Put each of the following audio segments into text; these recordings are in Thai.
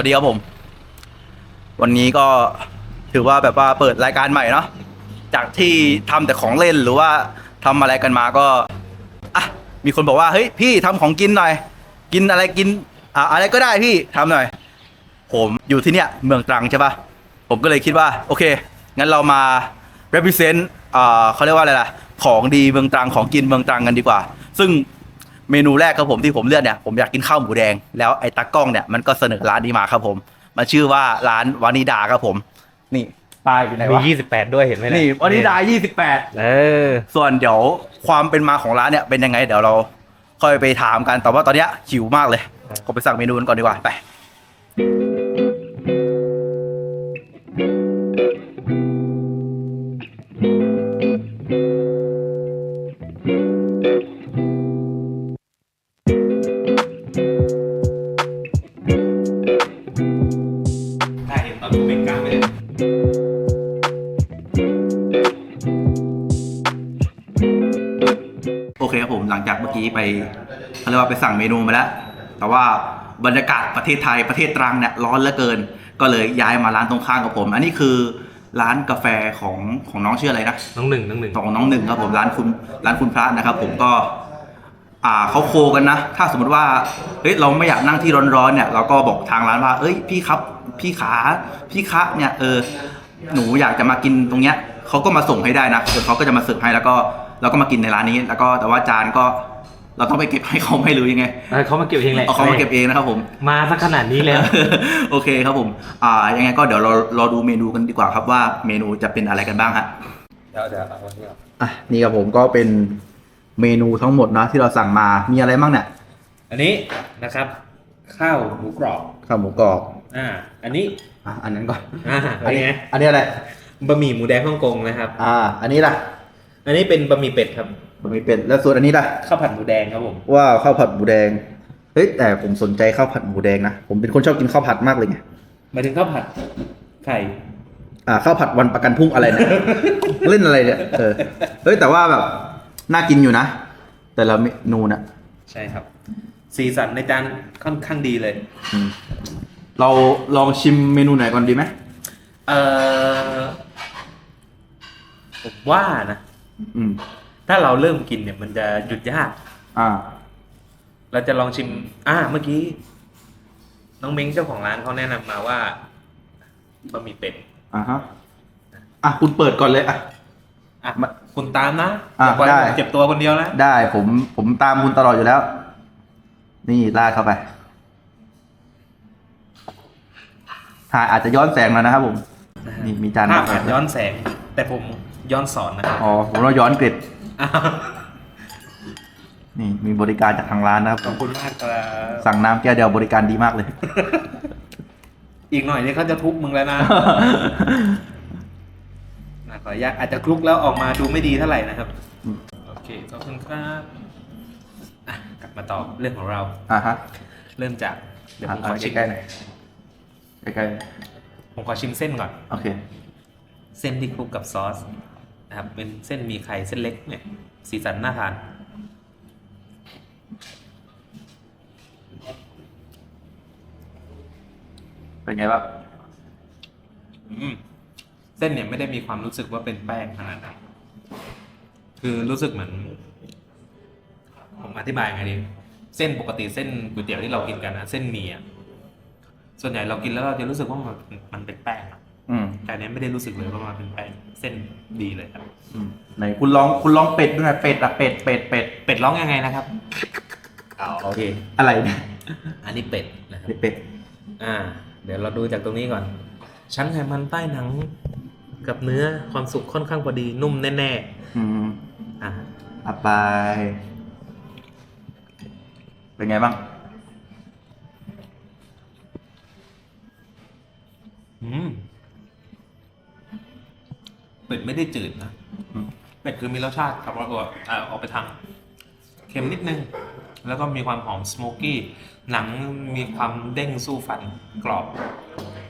วัสดีครับผม วันนี้ก็ถือว่าแบบว่าเปิดรายการใหม่เนาะจากที่ทำแต่ของเล่นหรือว่าทำอะไรกันมาก็อะมีคนบอกว่าเฮ้ยพี่ทำของกินหน่อย กินอะไรกินอะอะไรก็ได้พี่ทำหน่อย ผมอยู่ที่เนี่ยเมืองตรังใช่ปะผมก็เลยคิดว่า โอเค งั้นเรามา represent อ่าเขาเรียกว่าอะไรล่ะ ของดีเมืองตรังของกินเมืองตรังกันดีกว่า ซึ่ง เมนูแรกครับผมที่ผมเลือกเนี่ยผมอยากกินข้าวหมูแดง แล้วไอ้ตากล้องเนี่ยมันก็เสนอร้านนี้มาครับผม มันชื่อว่าร้านวานิดาครับผม นี่ป้ายอยู่ไหนมีวะยี่สิบแปดด้วยเห็นไหมเยนี่วานิดา 28 เออ ส่วนเดี๋ยวความเป็นมาของร้านเนี่ยเป็นยังไงเดี๋ยวเราค่อยไปถามกันแต่ว่าตอนเนี้ยหิวมากเลยครับก็ไปสั่งเมนูกันก่อนดีกว่าไปได้ สั่งเมนูมาแล้ว แต่ว่าบรรยากาศประเทศไทยประเทศตรังเนี่ยร้อนเหลือเกิน ก็เลยย้ายมาร้านตรงข้ามกับผม อันนี้คือร้านกาแฟของของน้องชื่ออะไรนะน้องหนึ่งน้องหนึ่งของน้องหนึ่งครับผมร้านคุณร้านคุณพระนะครับ ผมก็ อ่าเขาโคกันนะ ถ้าสมมติว่าเฮ้ยเราไม่อยากนั่งที่ร้อนๆเนี่ยเราก็บอกทางร้านว่า เอ้ยพี่ครับ พี่ขาพี่คะเนี่ยเออหนูอยากจะมากินตรงเนี้ยเขาก็มาส่งให้ได้นะเดี๋ยวเขาก็จะมาเสิร์ฟให้แล้วก็เราก็มากินในร้านนี้ แล้วก็แต่ว่าจานก็ เราต้องไปเก็บให้เขาไม่หรือยังไงเออเขามาเก็บเองแหละเอาเขามาเก็บเองนะครับผม มาสักขนาดนี้แล้ว โอเคครับผม อ่า ยังไงก็เดี๋ยวเรารอดูเมนูกันดีกว่าครับว่าเมนูจะเป็นอะไรกันบ้างฮะเดี๋ยวเดี๋ยวเอาไว้ก่อนอะนี่ครับผมก็เป็นเมนูทั้งหมดนะที่เราสั่งมา มีอะไรบ้างเนี่ย อันนี้นะครับ ข้าวหมูกรอบข้าวหมูกรอบ อ่า อันนี้อะอันนั้นก่อน อ่าอันนี้ไงอันนี้อะไร บะหมี่หมูแดงฮ่องกงนะครับ อ่า อันนี้ล่ะ อันนี้เป็นบะหมี่เป็ดครับ บะหมี่เป็ดแล้วส่วนอันนี้ล่ะข้าวผัดหมูแดงครับผมว่าข้าวผัดหมูแดงเฮ้ยแต่ผมสนใจข้าวผัดหมูแดงนะผมเป็นคนชอบกินข้าวผัดมากเลยไงหมายถึงข้าวผัดไข่อ่าข้าวผัดวันประกันพรุ่งอะไรเนี่ยเล่นอะไรเนี่ยเออเฮ้ยแต่ว่าแบบน่ากินอยู่นะ แต่ละเมนูน่ะใช่ครับ สีสันในจานค่อนข้างดีเลย อืมเราลองชิมเมนูไหนก่อนดีไหมเอ่อผมว่านะ อืม ถ้าเราเริ่มกินเนี่ยมันจะหยุดยาก อ่า เราจะลองชิม อ่า เมื่อกี้ น้องเม้งเจ้าของร้านเขาแนะนำมาว่าบะหมี่เป็ด อ่าฮะ อะคุณเปิดก่อนเลยอะ อะคุณตามนะอะอย่าปล่อยได้ ผมเจ็บตัวคนเดียวนะได้ผมผมตามคุณตลอดอยู่แล้ว นี่ลาดเข้าไปถ่ายอาจจะย้อนแสงหน่อยนะครับผม นี่มีจานภาพมาอาจย้อนแสง แต่ผมย้อนสอนนะครับอ๋อผมเราย้อนกริดอ้าว นี่มีบริการจากทางร้านนะครับ ขอบคุณมากครับสั่งน้ำแก้วเดียวบริการดีมากเลย อีกหน่อยนี่เขาจะทุบมึงแล้วนะนะขออนุญาตอาจจะคลุกแล้วออกมาดูไม่ดีเท่าไหร่นะครับอืมโอเคขอบคุณครับอะกลับมาต่อเรื่องของเรา อ่าฮะเริ่มจากเดี๋ยวผมขอะอชิมใกล้ๆหน่อยใกล้ผมขอชิมเส้นก่อน ๆโอเค เส้นที่คลุกกับซอส นะครับ เป็นเส้นหมีไข่เส้นเล็กเนี่ย สีสันน่าทาน เป็นไงบ้างอืมเส้นเนี่ยไม่ได้มีความรู้สึกว่าเป็นแป้งขนาดนั้นคือรู้สึกเหมือน ผมอธิบายไงดี เส้นปกติเส้นก๋วยเตี๋ยวที่เรากินกันนะเส้นหมี่อะส่วนใหญ่เรากินแล้วเราจะรู้สึกว่ามันมันเป็นแป้งอะอืม แต่อันเนี้ยไม่ได้รู้สึกเลยว่ามันเป็นแป้ง เส้นดีเลยครับอืมไหนคุณลองคุณลองเป็ดด้วยนะเป็ดอะเป็ดเป็ดเป็ดเป็ดร้องยังไงนะครับอ๋อโอเค อะไรเนี่ยอันนี้เป็ดนะครับเป็ดอ่า เดี๋ยวเราดูจากตรงนี้ก่อน ชั้นไขมันใต้หนังกับเนื้อความสุกค่อนข้างพอดีนุ่มแน่อืมๆอ่าอะไป เป็นไงบ้าง อืม เป็ดไม่ได้จืดนะอืมเป็ดคือมีรสชาติครับว่าเอ่อออกไปทางเค็มนิดนึง แล้วก็มีความหอมสโมกกี้หนังมีความเด้งสู้ฟันกรอบ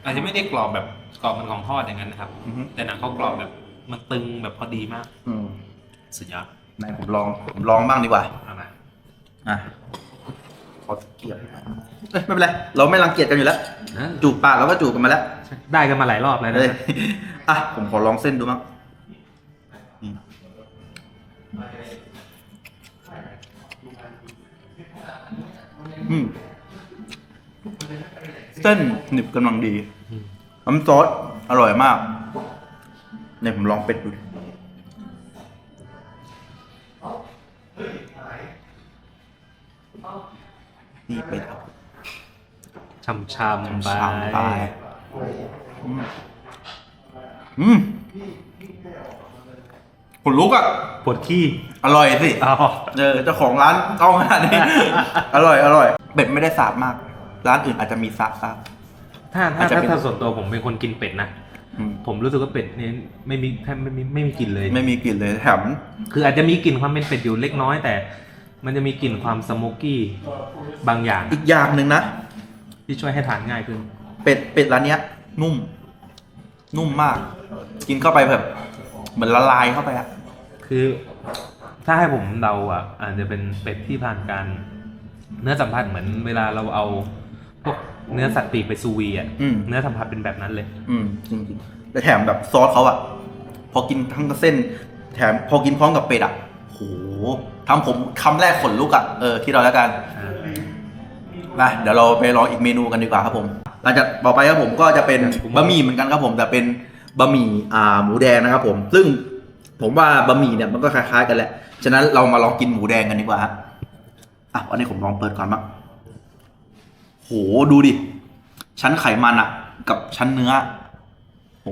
อาจจะไม่ได้กรอบแบบกรอบเหมันของทอดอย่างนั้นนะครับอือฮึแต่หนังเขากรอบแบบมันตึงแบบพอดีมากอืมสุดยอดไหนผมลองผมลองบ้างดีกว่าเอามาอะขอเกียรติเอ้ยไม่เป็นไร เราไม่รังเกียจกันอยู่แล้วนะจูบปากเราก็จูบกันมาแล้ว ได้กันมาหลายรอบแล้วนะเอ้ยอะ ผมขอลองเส้นดูมั้งอืมอืม เส้นหนึบกำลังดีน้ำซอสอร่อยมาก เนี่ยผมลองเป็ดดูดินี่เป็ดครับช่ำช่ำๆไปชามไป อืม อืมขนลุกอะ ปวดขี้อร่อยสิ อ๋อเออเจ้าของร้านต้องขนาดนี้ อร่อย อร่อย เป็ดไม่ได้สาบมาก ร้านอื่นอาจจะมีสาบสาบ ถ้าอาถ้าจจะถ้าเป็น ถ้าส่วนตัวผมเป็นคนกินเป็ดนะ อืมผมรู้สึกว่าเป็ดนี่ไม่มีแทบไม่มีไม่มีกลิ่นเลย ไม่มีกลิ่นเลยแถม คืออาจจะมีกลิ่นความเป็นเป็ดอยู่เล็กน้อยแต่ มันจะมีกลิ่นความสโมกกี้บางอย่างอีกอย่างหนึ่งนะ ที่ช่วยให้ทานง่ายขึ้น เป็ดเป็ดร้านเนี้ย นุ่ม นุ่มมาก กินเข้าไปแบบเหมือนละลายเข้าไปอะคือถ้าให้ผมเดาอะอาจจะเป็นเป็ดที่ผ่านการเนื้อสัมผัสเหมือนเวลาเราเอาพวกเนื้อสัตว์ปีกไปซูวีอะอืมเนื้อสัมผัสเป็นแบบนั้นเลย อืมจริงๆแต่แถมแบบซอสเขาอะพอกินทั้งเส้น แถมพอกินพร้อมกับเป็ดอะโหทำผมคำแรกขนลุกอะเออคิดเอาแล้วกันนะเดี๋ยวเราไปลองอีกเมนูกันดีกว่าครับผมห ลังจากต่อไปครับผมก็จะเป็นบะหมี่เหมือนกันครับผมแต่เป็นบะหมี่อ่าหมูแดงนะครับผม ซึ่งผมว่าบะหมี่เนี่ยมันก็คล้ายๆกันแหละ ฉะนั้นเรามาลองกินหมูแดงกันดีกว่าฮะอะอันนี้ผมลองเปิดก่อนมั้งโหดูดิ ชั้นไขมันอะกับชั้นเนื้อโห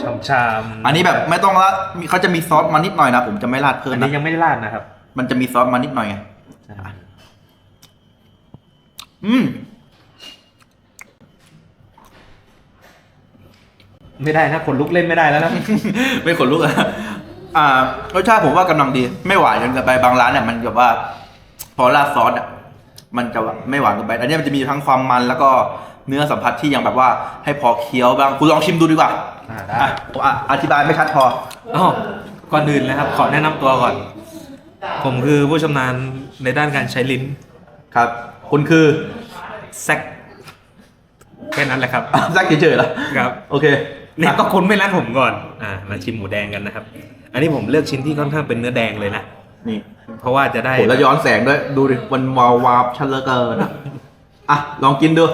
ช่ำชามอันนี้แบบไม่ต้องละมีเขาจะมีซอสมานิดหน่อยนะผมจะไม่ราดเพิ่มอันนะนี้ยังไม่ได้ราดนะครับ มันจะมีซอสมานิดหน่อยไง อืม ไม่ได้นะขนลุกเล่นไม่ได้แล้วนะ ไม่ขนลุกอะอ่ารสชาติผมว่ากำลังดี ไม่หวานจนเกินไปบางร้านเนี่ยมันแบบว่า พอราดซอสอะมันจะแบบไม่หวานเกินไป อันนี้มันจะมีทั้งความมันแล้วก็เนื้อสัมผัสที่ยังแบบว่าให้พอเคี้ยวบ้างคุณลองชิมดูดีกว่าอ่าได้อะผมอะอธิบายไม่ชัดพออ๋อก่อนอื่นนะครับ ขอแนะนำตัวก่อน ผมคือผู้ชำนาญในด้านการใช้ลิ้นครับ คุณคือแซกแค่นั้นแหละครับซักเฉยๆเหรอครับ โอเค เนี่ยก็คุณไม่ร้านผมก่อน อ่า มาชิมหมูแดงกันนะครับ อันนี้ผมเลือกชิ้นที่ค่อนข้างเป็นเนื้อแดงเลยนะ นี่เพราะว่าจะได้โหแล้วย้อนแสงด้วย ดูดิ มันวาววาบชันเหลือเกินอะอะ ลองกินดู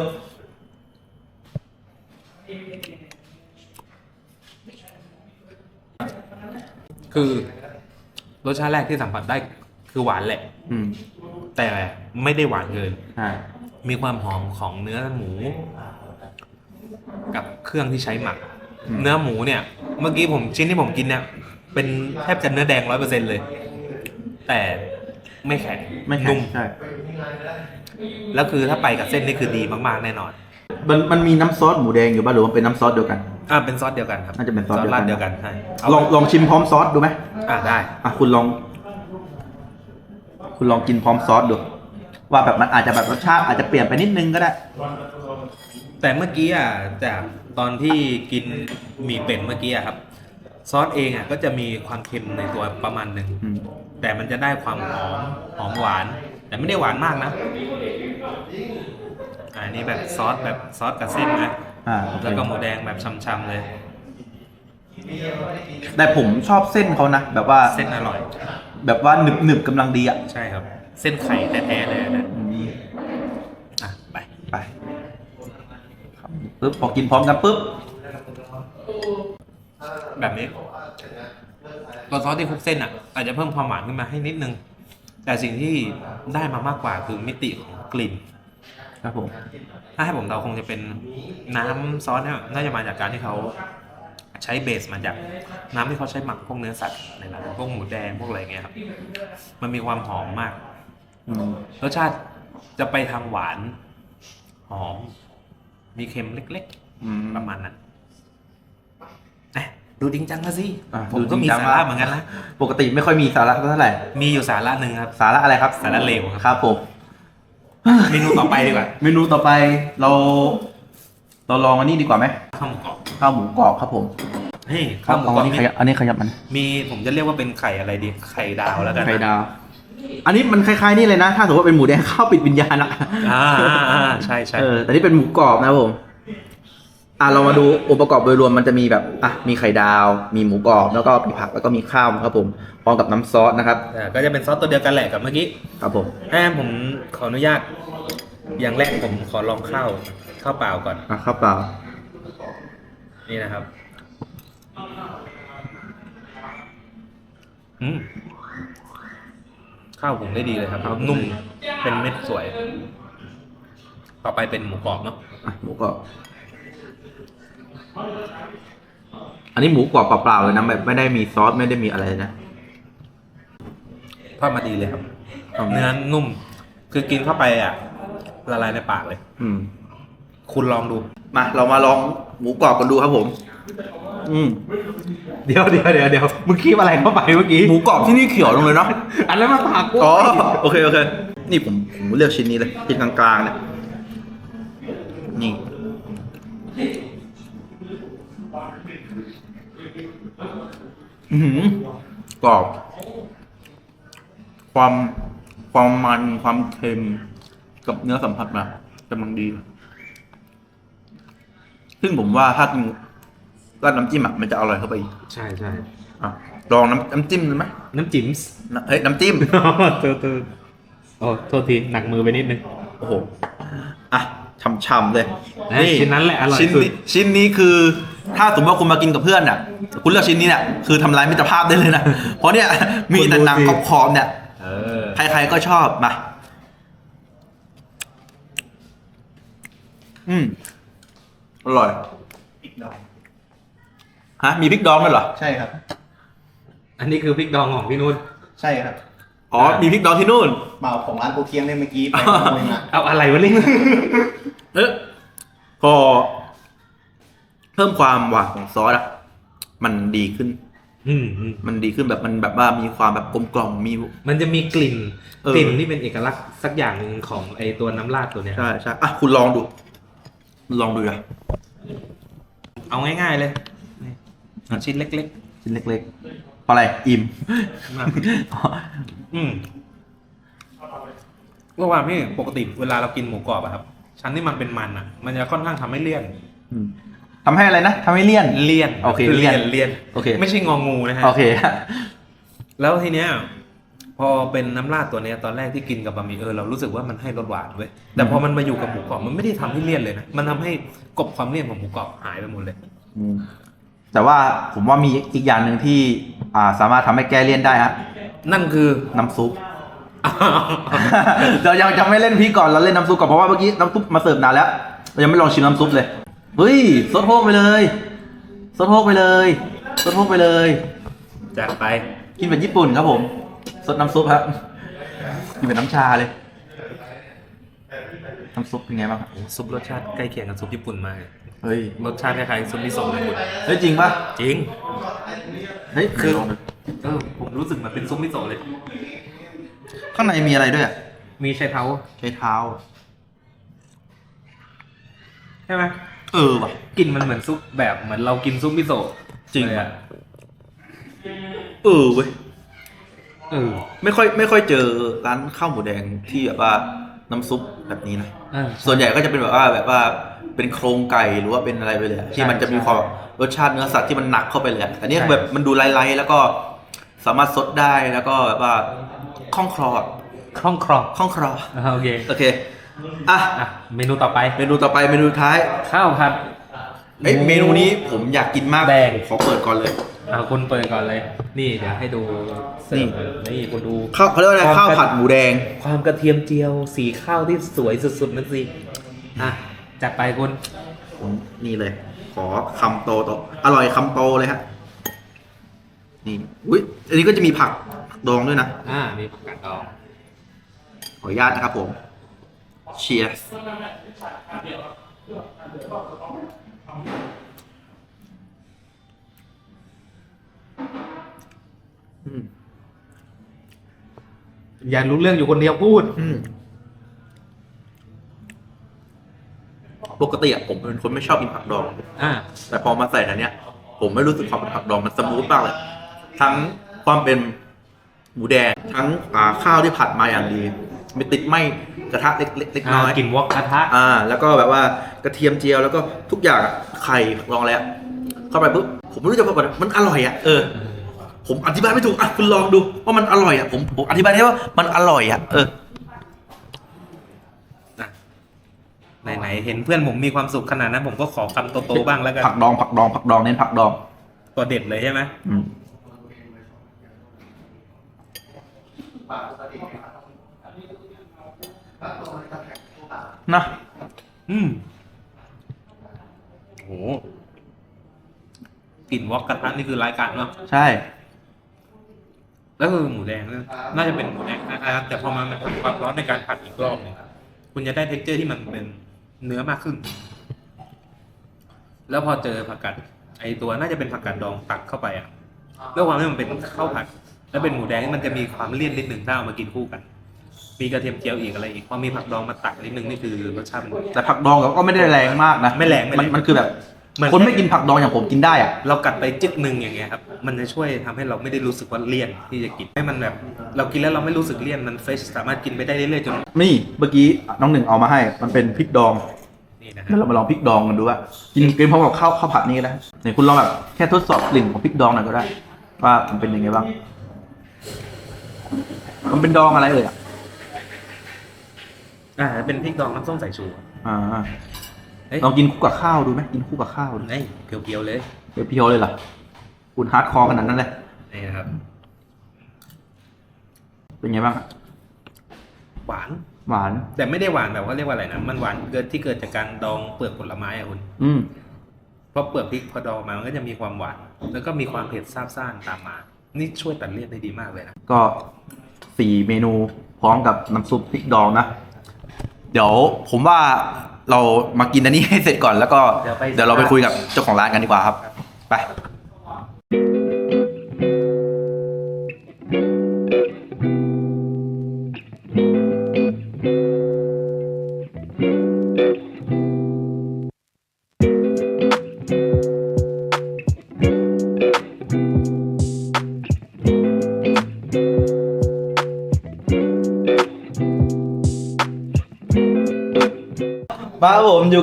คือ รสชาติแรกที่สัมผัสได้คือหวานแหละ อืมแต่ไม่ได้หวานเกิน ใช่มีความหอมของเนื้อหมู กับเครื่องที่ใช้หมัก เนื้อหมูเนี่ย เมื่อกี้ผมชิ้นที่ผมกินเนี่ย เป็นแทบจะเนื้อแดงร้อยเปอร์เซ็นเลย แต่ไม่แข็งไม่แข็งนุ่มใช่แล้วคือถ้าไปกับเส้นนี่คือดีมากๆแน่นอน มันมันมีน้ำซอสหมูแดงอยู่ป่ะหรือว่าเป็นน้ำซอสเดียวกัน อ่าเป็นซอสเดียวกันครับน่าจะเป็นซอสเดียวกัน ราดเดียวกันใช่เาลองลองชิมพร้อมซอสดูไหมอ่าได้ อะคุณลอง คุณลองกินพร้อมซอสดู ว่าแบบมันอาจจะแบบรสชาติอาจจะเปลี่ยนไปนิดนึงก็ได้ แต่เมื่อกี้อะจาก ตอนที่กินหมี่เป็ดเมื่อกี้อะครับ ซอสเองอะก็จะมีความเค็มในตัวประมาณหนึ่ง อืม แต่มันจะได้ความหอมหอมหวาน แต่ไม่ได้หวานมากนะอะอันนี้แบบซอสแบบซอสกับเส้นนะอ่าโอเคแล้วก็หมูแดงแบบช่ำๆเลย แต่ผมชอบเส้นเขานะ แบบว่าเส้นอร่อย แบบว่าหนึบหนึบๆกำลังดีอะ ใช่ครับ เส้นไข่แท้ๆเลยนะอืม ปึ๊บพอกินพร้อมกันปึ๊บแบบนี้ตัวซอสที่คลุกเส้นอะ อาจจะเพิ่มความหวานขึ้นมาให้นิดนึง แต่สิ่งที่ได้มามากกว่าคือมิติของกลิ่นครับผมถ้าให้ผมเดาคงจะเป็นน้ำซอสเนี่ยน่าจะมาจากการที่เขาใช้เบสมาจากน้ำที่เขาใช้หมักพวกเนื้อสัตว์ในร้านพวกหมูแดงพวกอะไรเงี้ยครับมันมีความหอมมากอืมรสชาติจะไปทางหวาน หอม มีเค็มเล็กอืมๆประมาณนั้นเอ๊ะดูจริงจังนะสิ อะผมดูก็มีจริงจังสาระมาก เหมือนกันนะ ปกติไม่ค่อยมีสาระเท่าไหร่ มีอยู่สาระหนึ่งครับ สาระอะไรครับสาระเลวครับ ครับผม เมนูต่อไปดีกว่าเมนูต่อไปเราเราลองอันนี้ดีกว่าไหมข้าวหมูกรอบข้าวหมูกรอบครับผมเฮ้ยข้าวหมูกรอัอบนนี้ขนี่ยับอันนี้ขยับมันมีผมจะเรียกว่าเป็นไข่อะไรดี ไข่ดาวแล้วกันนะไข่ดาว อันนี้มันคล้ายๆนี่เลยนะ ถ้าสมมติว่าเป็นหมูแดงข้าวปิดวิญญาณอะอ่าอ่าอ่าใช่ใช่เออแต่นี่เป็นหมูกรอบนะครับผมอะเรามาดูองค์ประกอบโดยรวมมันจะมีแบบอะมีไข่ดาว มีหมูกรอบแล้วก็มีผักแล้วก็มีข้าวครับผมพร้อมกับน้ำซอสนะครับอ่าก็จะเป็นซอสตัวเดียวกันแหละกับเมื่อกี้ครับผมถ้างั้นผมขออนุญาต อย่างแรกผมขอลองข้าวข้าวเปล่าก่อน อะข้าวเปล่านี่นะครับ อืม ข้าวผมได้ดีเลยครับ นุ่ม เป็นเม็ดสวย ต่อไปเป็นหมูกรอบเนาะ อะหมูกรอบอันนี้หมูกรอบเปล่าๆเลยนะแบบไม่ได้มีซอสไม่ได้มีอะไรนะทอดมาดีเลยครับ ครับเนื้อนุ่ม คือกินเข้าไปอะ ละลายในปากเลย อืม คุณลองดู มาเรามาลองหมูกรอบกันดูครับผม อืมเดี๋ยวเดี๋ยวเดี๋ยวเดี๋ยวมึงคีบอะไรเข้าไปเมื่อกี้หมูกรอบที่นี่เขียวลงเลยเนาะอันนั้นมาปากกูอ๋อโอเคโอเค นี่ผมผมเลือกชิ้นนี้เลยชิ้นกลางๆเนี่ยนี่อือหือกรอบ ความความมันความเค็มกับเนื้อสัมผัสมากำลังดี ซึ่งผมว่าถ้ากิน ราดน้ำจิ้มอะมันจะอร่อยเข้าไปอีกใช่ใช่อะลองน้ำน้ำจิ้มเลยไหมน้ำจิ้มส์ น้ำเฮ้ยน้ำจิ้มเตอเตอโอ้โทษทีหนักมือไปนิดนึง โอ้โห อะช่ำๆเลยนะชิ้นนั้นแหละอร่อยชิ้นสุด นี้ชิ้นนี้คือ ถ้าสมมติว่าคุณมากินกับเพื่อนอะ คุณเลือกชิ้นนี้เนี่ยคือทำลายมิตรภาพได้เลยนะ เพราะเนี่ย มีแต่หนังขอบๆเนี่ย เออใครๆก็ชอบมา อืม อร่อย ฮะมีพริกดองด้วยเหรอใช่ครับ อันนี้คือพริกดองของพี่นุ่น ใช่ครับอ๋อมีพริกดองที่นู่น เมาของร้านโกเคียงเนี่ยเมื่อกี้ไปขโมยมาเอาอะไรวะเนี่ยเอ๊ะพอ เพิ่มความหวานของซอสอะมันดีขึ้น อืมอืมมันดีขึ้นแบบมันแบบว่ามีความแบบกลมกล่อมมี มันจะมีกลิ่นเออ กลิ่นที่เป็นเอกลักษณ์สักอย่างหนึ่งของไอตัวน้ำราดตัวเนี้ย ใช่ใช่อะคุณลองดูคุณลองดูอะเอาง่ายๆเลยนี่ ชิ้นเล็ก ชิ้นเล็กๆเพราะอะไรอิ่มๆมากอืมก็ว่าพี่ปกติเวลาเรากินหมูกรอบอะครับ ชั้นที่มันเป็นมันอะมันจะค่อนข้างทำให้เลี่ยน อืมทำให้อะไรนะทำให้เลี่ยน เลี่ยนโอเคเลี่ยนเลี่เลี่ยยนนโอเค ไม่ใช่งองูนะฮะ โอเคแล้วทีเนี้ย พอเป็นน้ำราดตัวเนี้ยตอนแรกที่กินกับบะหมี่เออเรารู้สึกว่ามันให้รสหวานเว้ยแต่พอมันมาอยู่กับหมูกรอบมันไม่ได้ทำให้เลี่ยนเลยนะมันทำให้กลบความเลี่ยนของหมูกรอบหายไปหมดเลย อืม แต่ว่าผมว่ามีอีกอย่างหนึ่งที่อ่าสามารถทำให้แก้เลี่ยนได้ฮะนั่นคือ น้ำซุป เรายังจะไม่เล่นพี่ก่อนเราเล่นน้ำซุปก่อนเพราะว่าเมื่อกี้น้ำซุปมาเสิร์ฟนานแล้วเรายังไม่ลองชิมน้ำซุปเลยเฮ้ยซดโฮกไปเลยซดโฮกไปเลยซดโฮกไปเลย จัดไป กินแบบญี่ปุ่นครับผมซดน้ำซุปครับกินแบบน้ำชาเลย น้ำซุปเป็นไงบ้างครับโอ้ซุปรสชาติใกล้เคียงกับซุปญี่ปุ่นมากเฮ้ยรสชาติคล้ายๆซุปมิโซะญี่ปุ่นเฮ้ยจริงปะจริง เฮ้ยคือลองดูเออผมรู้สึกเหมันเป็นซุปมิโซะเลย ข้างในมีอะไรด้วยอะมีใช้เท้าใช้เท้า ใช่ไหมเออว่ะ กลินมันเหมือนซุปแบบเหมือนเรากินซุปมิโซะจริง เลยอะเออเว้ย เออ ไม่ค่อยไม่ค่อยเจอร้านข้าวหมูแดงที่แบบว่า น้ำซุปแบบนี้นะเออส่วนใหญ่ก็จะเป็นแบบว่าแบบว่าเป็นโครงไก่หรือว่าเป็นอะไรไปเลยอะที่มันจะมีความรสชาติเนื้อสัตว์ที่มันหนักเข้าไปเลยอะแต่เนี่ยใช่แบบมันดูไล่ๆแล้วก็สามารถซดได้แล้วก็แบบว่าคล่องคลออะคล่องคลอคล่องคลออ่าโอเคโอเคอะอะเมนูต่อไปเมนูต่อไปเมนูสุดท้ายข้าวผัด เอ้ยเมนูนี้ผมอยากกินมากแดงขอเปิดก่อนเลย อ่าคุณเปิดก่อนเลย นี่เดี๋ยวให้ดูเสิร์ฟนี่คุณดู ข้าวเขาเรียกว่าอะไรความข้าวผัดหมูแดง ความกระเทียมเจียวสีข้าวที่สวยสุดๆนั่นสิ อะ จัดไปคุณ ผมนี่เลย ขอคำโตโตอร่อยคำโตเลยฮะนี่อุ้ยอันนี้ก็จะมีผักดองด้วยนะ อ่ามีผักกาดดอง ขออนุญาตนะครับผม Cheers อืม อย่ารู้เรื่องอยู่คนเดียวพูดอืมปกติอะผมเป็นคนไม่ชอบกินผักดอง อ่า แต่พอมาใส่อันเนี้ย ผมไม่รู้สึกความเป็นผักดองมันสมูทมากเลย ทั้งความเป็นหมูแดง ทั้งอ่าข้าวที่ผัดมาอย่างดี ไม่ติดไหมกระทะเล็กๆเล็กน้อยกลิ่นวอกกระทะ อ่า แล้วก็แบบว่า กระเทียมเจียวแล้วก็ทุกอย่างอะไข่ผักลองอะไรอะเข้าไปปุ๊บผมไม่รู้จะบอกว่ามันอร่อยอะเออ ผมอธิบายไม่ถูกอะคุณลองดูว่ามันอร่อยอะผมผมอธิบายได้ว่ามันอร่อยอะเออไหนๆเห็นเพื่อนผมมีความสุขขนาดนั้น ผมก็ขอคำโตๆบ้างแล้วกันผักดองผักดองผักดองเน้นผักดอง ตัวเด็ดเลยใช่ไหมอืมนะ อืมโห กลิ่นวอกกระทะนี่คือรายการเนาะใช่ แล้วคือหมูแดงเนี่ยน่าจะเป็นหมูแดงนะครับแต่พอมามันเป็นความร้อนในการผัดอีกรอบหนึงคุณจะได้เท็กเจอร์ที่มันเป็นเนื้อมากขึ้น แล้วพอเจอผักกาดไอตัวน่าจะเป็นผักกาดดองตักเข้าไปอะด้วยความที่มันเป็นข้าวผัด แล้วเป็นหมูแดงมันจะมีความเลี่ยนนิดหนึ่งถ้าเอามากินคู่กัน มีกระเทียมเจียวอีกอะไรอีกพอมีผักดองมาตักนิดนึงนี่คือรสชาติมัน แต่ผักดองก็ไม่ได้แรงมากนะไม่แรงไม่แรงมันมันคือแบบเหมือนคนไม่กินผักดองอย่างผมกินได้อะเรากัดไปจึ๊กหนึ่งอย่างเงี้ยครับ มันจะช่วยทำให้เราไม่ได้รู้สึกว่าเลี่ยนที่จะกินให้มันแบบ เรากินแล้วเราไม่รู้สึกเลี่ยนมันเฟชสามารถกินไปได้เรื่อยๆจนนี่เมื่อกี้น้องหนึ่งเอามาให้ มันเป็นพริกดองนี่นะฮะเดี๋ยวเรามาลองพริกดองกันดูว่ากินกินพร้อมกับข้าวข้าวผัดนี่ก็ได้ไหนคุณลองแบบแค่ทดสอบกลิ่นของพริกดองหน่อยก็ได้ ว่ามันเป็นยังไงบ้าง มันเป็นดองอะไรเอ่ยอะ อ่าเป็นพริกดองน้ำส้มสายชูอ่าเฮ้ยลองกินคู่กับข้าวดูไหมกินคู่กับข้าวดูเฮ้ยเพียวๆเลยเดี๋ยวพี่โอเลยเหรอคุณฮาร์ดคอร์ขนาดนั้นเลยนี่นะครับ เป็นไงบ้างอะหวานหวาน แต่ไม่ได้หวานแบบเขาเรียกว่าอะไรนะมันหวานเกิดที่เกิดจากการดองเปลือกผลไม้อะคุณ อืมเพราะเปลือกพริกพอดองมามันก็จะมีความหวาน แล้วก็มีความเผ็ดซาบซ่านตามมา นี่ช่วยตัดเลี่ยนได้ดีมากเลยนะ ก็สี่เมนูพร้อมกับน้ำซุปพริกดองนะ เดี๋ยวผมว่าเรามากินอันนี้ให้เสร็จก่อนแล้วก็เดี๋ยวไปเดี๋ยวเราไปคุยกับเจ้าของร้านกันดีกว่าครับ ไป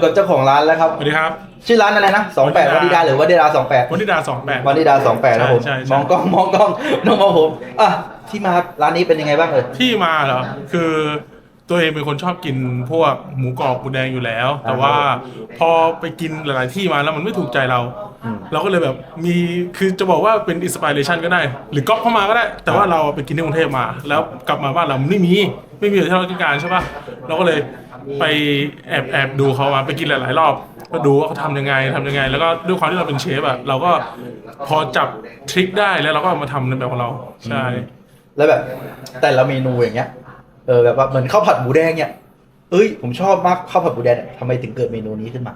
กับเจ้าของร้านแล้วครับ สวัสดีครับ ชื่อร้านอะไรนะสองแปดวัวันนนิดีดาดาหรือวัดดีดาสองแปดวันนิดาสองแปดวันดีดาสองแปดนะผมใช่ใช่ มองกล้องมองกล้องน้องมองผมอะที่มาร้านนี้เป็นยังไงบ้างเอ่ย ที่มาเหรอคือตัวเองเป็นคนชอบกินพวกหมูกรอบหมูแดงอยู่แล้ว แต่ว่าพอไปกินหลาย ๆ ที่มาแล้วมันไม่ถูกใจเรา เราก็เลยแบบมีคือจะบอกว่าเป็นอินสปิเรชันก็ได้ หรือก๊อปเข้ามาก็ได้ แต่ว่าเราไปกินที่กรุงเทพมา แล้วกลับมาบ้านเรามันไม่มีไม่มีที่เราต้องการใช่ป่ะเราก็เลยไปแอบแอบดูเขามาไปกินหลาย ๆ รอบ ก็ดูว่าเขาทำยังไงทำยังไง แล้วก็ด้วยความที่เราเป็นเชฟอะเราก็พอจับทริคได้แล้วเราก็เอามาทำในแบบของเราใช่แล้วแบบแต่ละเมนูอย่างเงี้ยเออแบบว่าเหมือนข้าวผัดหมูแดงเนี่ยเอ้ยผมชอบมากข้าวผัดหมูแดงเนี่ยทำไมถึงเกิดเมนูนี้ขึ้นมา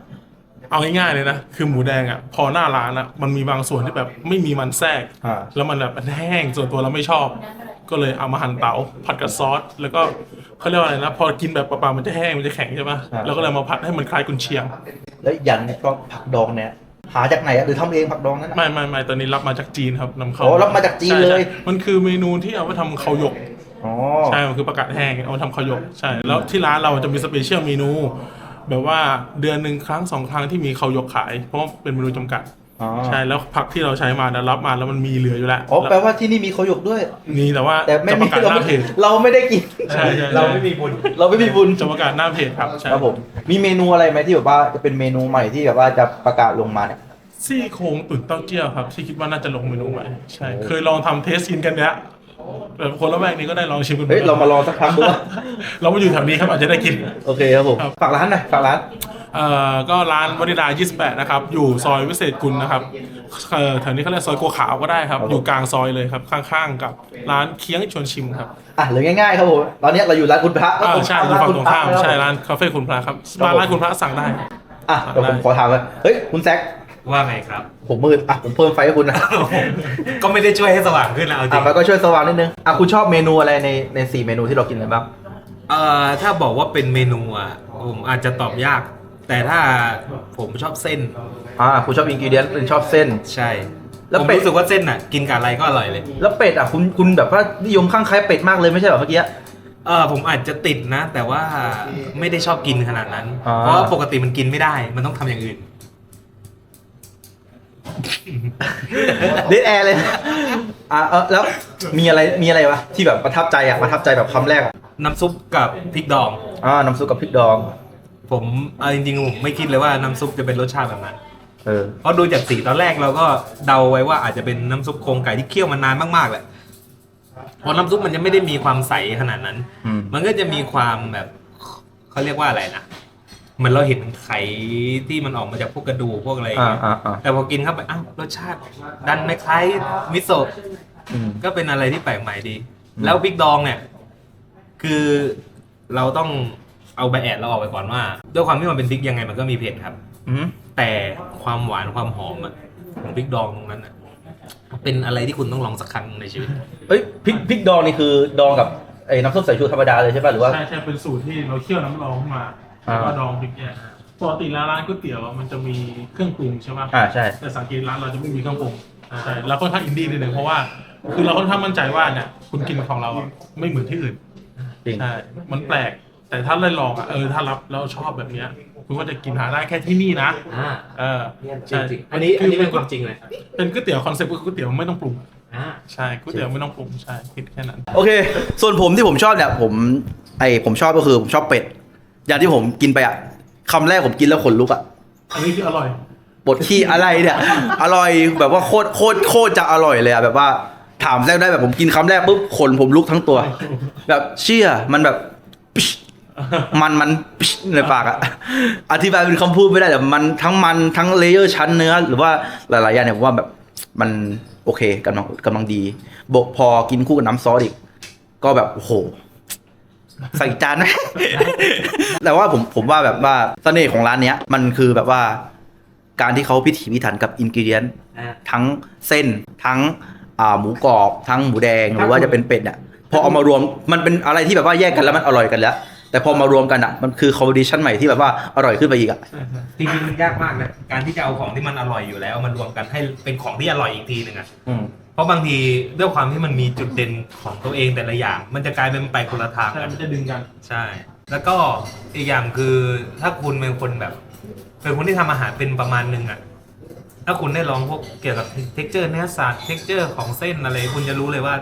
เอาง่ายๆเลยนะคือหมูแดงอะพอหน้าร้านอะมันมีบางส่วนที่แบบไม่มีมันแทรก อ่าแล้วมันแบบมันแห้งส่วนตัวเราไม่ชอบ ก็เลยเอามาหั่นเตาผัดกับซอสแล้วก็เขาเรียกว่าอะไรนะ พอกินแบบเปล่าๆมันจะแห้งมันจะแข็งใช่ปะแล้วก็เลยมาผัดให้มันคล้ายกุนเชียง แล้วอีกอย่างเนี่ยก็ผักดองเนี่ยหาจากไหนอะหรือทำเองผักดองนั้นอะ ไม่ไม่ไม่ตอนนี้รับมาจากจีนครับนำเข้าโอ้รับมาจากจีนใช่เลย ใช่มันคือเมนูที่เอาไปทำข้าวหยกอ๋อ ใช่มันคือประกาศแห้งเอามาทำข้าวหยกใช่แล้วที่ร้านเราจะมีสเปเชียลเมนู แบบว่าเดือนหนึ่งครั้งสองครั้งที่มีข้าวหยกขาย เพราะว่าเป็นเมนูจำกัดอ๋อใช่แล้วผักที่เราใช้มานะรับมาแล้วมันมีเหลืออยู่แล้วอ๋อแปลว่าที่นี่มีเขาหยกด้วยมีแต่ว่าแต่ไม่จะปมีระกาศเราหน้าไม่เพจเราไม่ได้กิน ใช่ใช่เราไม่มีบุญ เราไม่มีบุญจะประกาศหน้าเพจครับใช่ครับผมมีเมนูอะไรไหมที่แบบว่าจะเป็นเมนูใหม่ที่แบบว่าจะประกาศลงมาเนี่ย ซี่โครงตุ๋นเต้าเจี้ยวครับที่คิดว่าน่าจะลงเมนูใหม่ใช่เคยลองทำเทสกินกันเนี้ย แบบคนละแวกนี้ก็ได้ลองชิมกันดูเฮ้ย เรามาลองสักครั้งดูว่าเรามาอยู่แถวนี้ครับอาจจะได้กิน โอเคครับผมครับฝากร้านหน่อยฝากร้าน เอ่อก็ร้านวนิดา 28 นะครับ อยู่ซอยวิเศษกุลนะครับเอ่อแถวนี้เขาเรียกซอยกัวขาวก็ได้ครับครับผมอยู่กลางซอยเลยครับ ข้างๆกับร้านเคียงชวนชิมครับอะหรือง่ายๆครับผม ตอนนี้เราอยู่ร้านคุณพระอ่าใช่อยู่ฝั่งตรงข้ามแล้วใช่ร้านคาเฟ่คุณพระครับมาร้านคุณพระสั่งได้ อะเดี๋ยวผมขอถามเลยเฮ้ย คุณแซค ว่าไงครับ ผมมืดอะผมเพิ่มไฟให้คุณนะก็ไม่ได้ช่วยให้สว่างขึ้นนะเอาจริอะงมันก็ช่วยสว่างนิดนึงอะคุณชอบเมนูอะไรในในสี่เมนูที่เรากินกันบ้างเอ่อถ้าบอกว่าเป็นเมนูอะผมอาจจะตอบยาก แต่ถ้าผมชอบเส้นอ่าคุณชอบอินกิเดียนคุณชอบเส้น ใช่แล้วผมเป็ด รู้สึกว่าเส้นอะ กินกับอะไรก็อร่อยเลย แล้วเป็ดอะคุณคุณแบบว่านิยมข้างใครเป็ดมากเลยไม่ใช่เหรอเมื่อกี้ เออผมอาจจะติดนะ แต่ว่าไม่ได้ชอบกินขนาดนั้น อ่า เพราะว่าปกติมันกินไม่ได้ มันต้องทำอย่างอื่นเดทแอร์เลยอะเออแล้วมีอะไรมีอะไรวะที่แบบประทับใจอะประทับใจแบบคำแรกอะน้ำซุปกับพริกดอง อ่าน้ำซุปกับพริกดอง ผมเอาจริงๆผมไม่คิดเลยว่าน้ำซุปจะเป็นรสชาติแบบนั้นเออ เพราะดูจากสีตอนแรกเราก็เดาไว้ว่าอาจจะเป็นน้ำซุปโครงไก่ที่เคี่ยวมานานมากๆแหละเพราะน้ำซุปมันยังไม่ได้มีความใสขนาดนั้น อืม มันก็จะมีความแบบเขาเรียกว่าอะไรนะ เหมือนเราเห็นไข่ที่มันออกมาจากพวกกระดูกพวกอะไรอย่างอ่าเงี้ยอ่าอ่าแต่พอกินเข้าไปอ้าวรสชาติ ดันไม่คล้ายมิโซะ อืม ก็เป็นอะไรที่แปลกใหม่ดี อืม แล้วพริกดองเนี่ย คือเราต้องเอาใบแอดเราออกไปก่อนว่า ด้วยความที่มันเป็นพริกยังไงมันก็มีเผ็ดครับ อืมแต่ความหวานความหอมอะของพริกดองตรงนั้นอะเป็นอะไรที่คุณต้องลองสักครั้งในชีวิต เอ้ยพริกพริกดองนี่คือดองกับไอ้น้ำส้มสายชูธรรมดาเลยใช่ป่ะหรือว่า ใช่ใช่เป็นสูตรที่เราเคี่ยวน้ำร้อนขึ้นมาอ่า แล้วก็ดองพริกแยกปกติแล้วร้านก๋วยเตี๋ยวมันจะมีเครื่องปรุงใช่ไหมอ่าใช่ แต่สังเกตร้านเราจะไม่มีเครื่องปรุงใช่เราค่อนข้างอินดี้นิดนึงเพราะว่า คือเราค่อนข้างมั่นใจว่าเนี่ยคุณกินของเราอะไม่เหมือนที่อื่นจริง ใช่มันแปลก แต่ถ้าได้ลองอะเออถ้ารับแล้วชอบแบบเนี้ยคุณก็จะกินหาได้แค่ที่นี่นะอ่าเออจริงๆอันนี้อันนี้เป็นความจริงเลยเป็นก๋วยเตี๋ยวคอนเซ็ปต์ก็คือก๋วยเตี๋ยวไม่ต้องปรุง อ่า ใช่ก๋วยเตี๋ยวไม่ต้องปรุงใช่คิดแค่นั้น โอเค ส่วนผมที่ผมชอบเนี่ยผมไอผมชอบก็คือผมชอบเป็ด อย่างที่ผมกินไปอะคำแรกผมกินแล้วขนลุกอะอันนี้คืออร่อยบดขี้อะไรเนี่ย อร่อยแบบว่าโคตรโคตรโคตรจะอร่อยเลยอะแบบว่าถามแรกได้แบบผมกินคำแรกปุ๊บขนผมลุกทั้งตัว แบบเชี่ยมันแบบปิ๊ชมันมันปิ๊ชในปากอะอธิบายเป็นคำพูดไม่ได้แต่มันทั้งมันทั้งเลเยอร์ชั้นเนื้อ หรือว่าหลายๆอย่างเนี่ยผมว่าแบบมันโอเคกำลังกำลังดีบกพอกินคู่กับน้ำซอสอีก ก็แบบโอ้โห ใส่จานไหม แต่ว่าผมผมว่าแบบว่าเสน่ห์ของร้านเนี้ย มันคือแบบว่า การที่เขาพิถีพิถันกับอินกิเดียนอ่าทั้งเส้นทั้งอ่าหมูกรอบทั้งหมูแดงหรือว่าจะเป็นเป็ดอะพอเอามารวมมันเป็นอะไรที่แบบว่าแยกกันแล้วมันอร่อยกันแล้ว แต่พอมารวมกันอะมันคือคอมบิเนชันใหม่ที่แบบว่าอร่อยขึ้นไปอีกอะจริงๆมันยากมากนะการที่จะเอาของที่มันอร่อยอยู่แล้วมันรวมกันให้เป็นของที่อร่อยอีกทีหนึ่งอะอืม เพราะบางทีด้วยความที่มันมีจุดเด่นของตัวเองแต่ละอย่าง มันจะกลายเป็นไปคนละทางใช่กันมันจะดึงกัน ใช่ แล้วก็อีกอย่างคือถ้าคุณเป็นคนแบบ เป็นคนที่ทำอาหารเป็นประมาณหนึงอะถ้าคุณได้ลองพวกเกี่ยวกับเท็กเจอร์เนื้อสัตว์เท็กเจอร์ของเส้นอะไร คุณจะรู้เลยว่า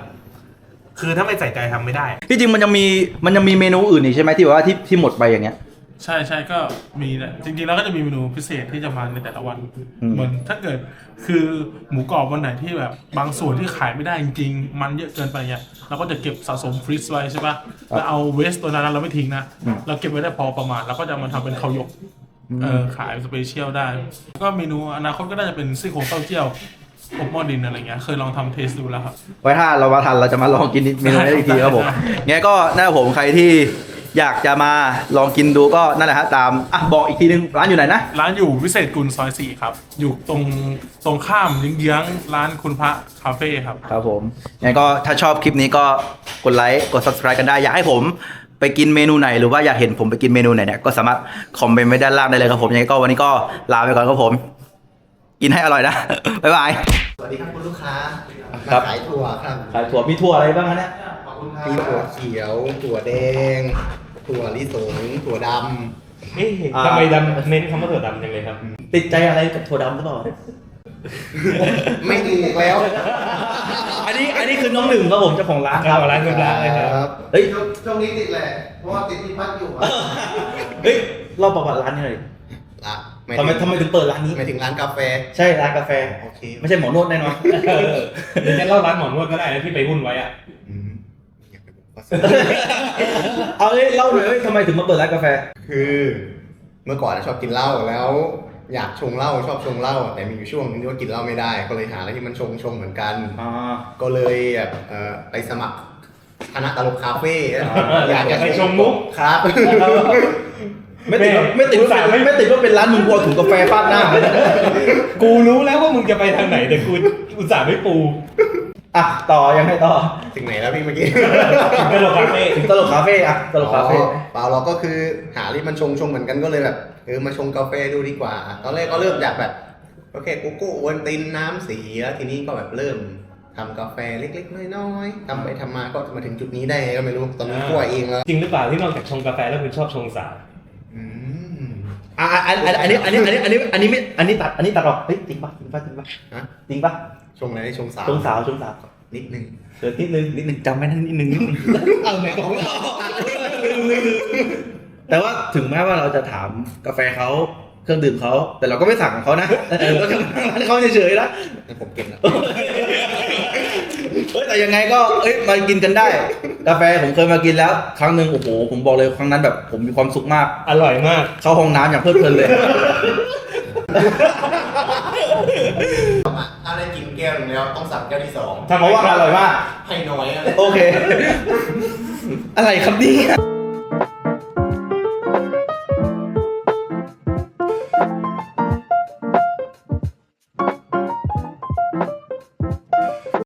คือถ้าไม่ใส่ใจทำไม่ได้ ที่จริงมันยังมีมันยังมีเมนูอื่นอีกใช่ไหมที่แบบว่าที่ที่หมดไปอย่างเงี้ย ใช่ใช่ก็มีแหละจริงๆแล้วก็จะมีเมนูพิเศษที่จะมาในแต่ละวัน อืม เหมือนถ้าเกิดคือหมูกรอบวันไหนที่แบบบางส่วนที่ขายไม่ได้จริงๆ มันเยอะเกินไปเนี่ยเราก็จะเก็บสะสมฟรีซไว้ใช่ปะแล้วเอาเวสตัวนั้นเราไม่ทิ้งนะ เราเก็บไว้ได้พอประมาณ แล้วก็จะมาทำเป็นข้าวหยกเออขายสเปเชียลได้ ก็เมนูอนาคตก็น่าจะเป็นซี่โครงเต้าเจี้ยวอบหม้อดินอะไรเงี้ยเคยลองทำเทสดูแล้วครับ ไว้ถ้าเรามาทันเราจะมาลองกินเมนูนี้อีกทีครับผม งั้นก็น่าผมใครที่ อยากจะมาลองกินดูก็นั่นแหละฮะตามอะบอกอีกทีนึงร้านอยู่ไหนนะ ร้านอยู่วิเศษกุลซอยสี่ครับ อยู่ตรงตรงข้ามเยื้องๆร้านคุณพระคาเฟ่ครับ ครับผมงั้นก็ถ้าชอบคลิปนี้ก็กดไลค์กด subscribe กันได้ อยากให้ผมไปกินเมนูไหนหรือว่าอยากเห็นผมไปกินเมนูไหนเนี่ยก็สามารถคอมเมนต์ไว้ด้านล่างได้เลยครับผมยังไงก็วันนี้ก็ลาไปก่อนครับผม กินให้อร่อยนะ บ๊ายบาย สวัสดีครับคุณลูกค้าครัมาบขายถั่วครับ ขายถั่วมีถั่วอะไรบ้างฮะเนี่ย มีถั่วเขียว ถั่วแดง ถั่วลิสง ถั่วดทำไมดำเน้นคำว่าถั่วดำจังเลยครับ ติดใจอะไรกับถั่วดำหรือเปล่าำไม่ถูกแล้วอันนี้อันนี้คือน้องหนึ่งครับผมเจ้าของร้านครับเจ้าของร้านคือร้านเลยครับเฮ้ยช่วงนี้ติดแหละ เพราะว่าติดที่พักอยู่อะเฮ้ยเล่าประวัติร้านนี้หน่อยอะทำไมทำไมถึงเปิดร้านนี้ หมายถึงร้านกาแฟ ใช่ร้านกาแฟ โอเคไม่ใช่หมอนวดแน่นอน เดี๋ยวจะเล่าร้านหมอนวดก็ได้นะที่ไปหุ้นไว้อะอืม เอาเลยเล่าหน่อยเฮ้ยทำไมถึงมาเปิดร้านกาแฟ คือเมื่อก่อนชอบกินเหล้าแล้วอยากชงเหล้าชอบชงเหล้าแต่มีอยู่ช่วงนึงที่ว่ากินเหล้าไม่ได้ ก็เลยหาอะไรที่มันชงชงเหมือนกันอ่าก็เลยแบบเอ่อไปสมัครคณะตลกคาเฟ่อยากจะไปชมมุกครับไม่ติดว่าไม่ติดว่าเป็นไม่ติดว่าเป็นร้านมึงกลัวถุงกาแฟฟาดหน้า กูรู้แล้วว่ามึงจะไปทางไหนแต่กูอุตส่าห์ไม่ปู อะต่อยังไงต่อถึงไหนแล้วพี่เมื่อกี้ ตลกคาเฟ่ถึงตลกคาเฟ่อะตลกคาเฟ่อ๋อเปล่าเราก็คือหาที่มันชงชงเหมือนกันก็เลยแบบเออมาชงกาแฟดูดีกว่า ตอนแรกก็เริ่มจากแบบก็แค่โกโก้โอวันตินน้ำสีแล้วทีนี้ก็แบบเริ่มทำกาแฟเล็กๆน้อยๆทำไปทำมาก็มาถึงจุดนี้ได้ไงก็ไม่รู้ตอนนี้คั่วเองแล้วจริงหรือเปล่าที่นอกจากชงกาแฟแล้วคุณชอบชงสาอืม อ่าอันอันอันนี้อันนี้อันนี้อันนี้อันนี้ไม่อันนี้ตัดอันนี้ตัดออกเฮ้ยจริงปะจริงปะจริงปะฮะ จริงปะชงอะไรได้ชงสาวชงสาวชงสาวนิดนึงเดี๋ยวนิดนึงนิดนึงจำไว้นะนิดนึงนิดนึง เอาไหนบอกว่าแต่ว่าถึงแม้ว่าเราจะถามกาแฟเขาเครื่องดื่มเขาแต่เราก็ไม่สั่งของเขานะ เราจะมาร้านเขาเฉยๆนะ ผมเก็บแล้ว เอ้ยแต่ยังไงก็เอ้ยมากินกันได้ กาแฟผมเคยมากินแล้ว ครั้งหนึ่งโอ้โหผมบอกเลยครั้งนั้นแบบผมมีความสุขมาก อร่อยมาก เข้าห้องน้ำอย่างเพลิดเพลินเลยถ้าได้กินแก้วหนึงแล้วต้องสั่งแก้วที่สองเพราะว่าอร่อยมาก ให้น้อยอะไร โอเค อะไรครับเนี่ย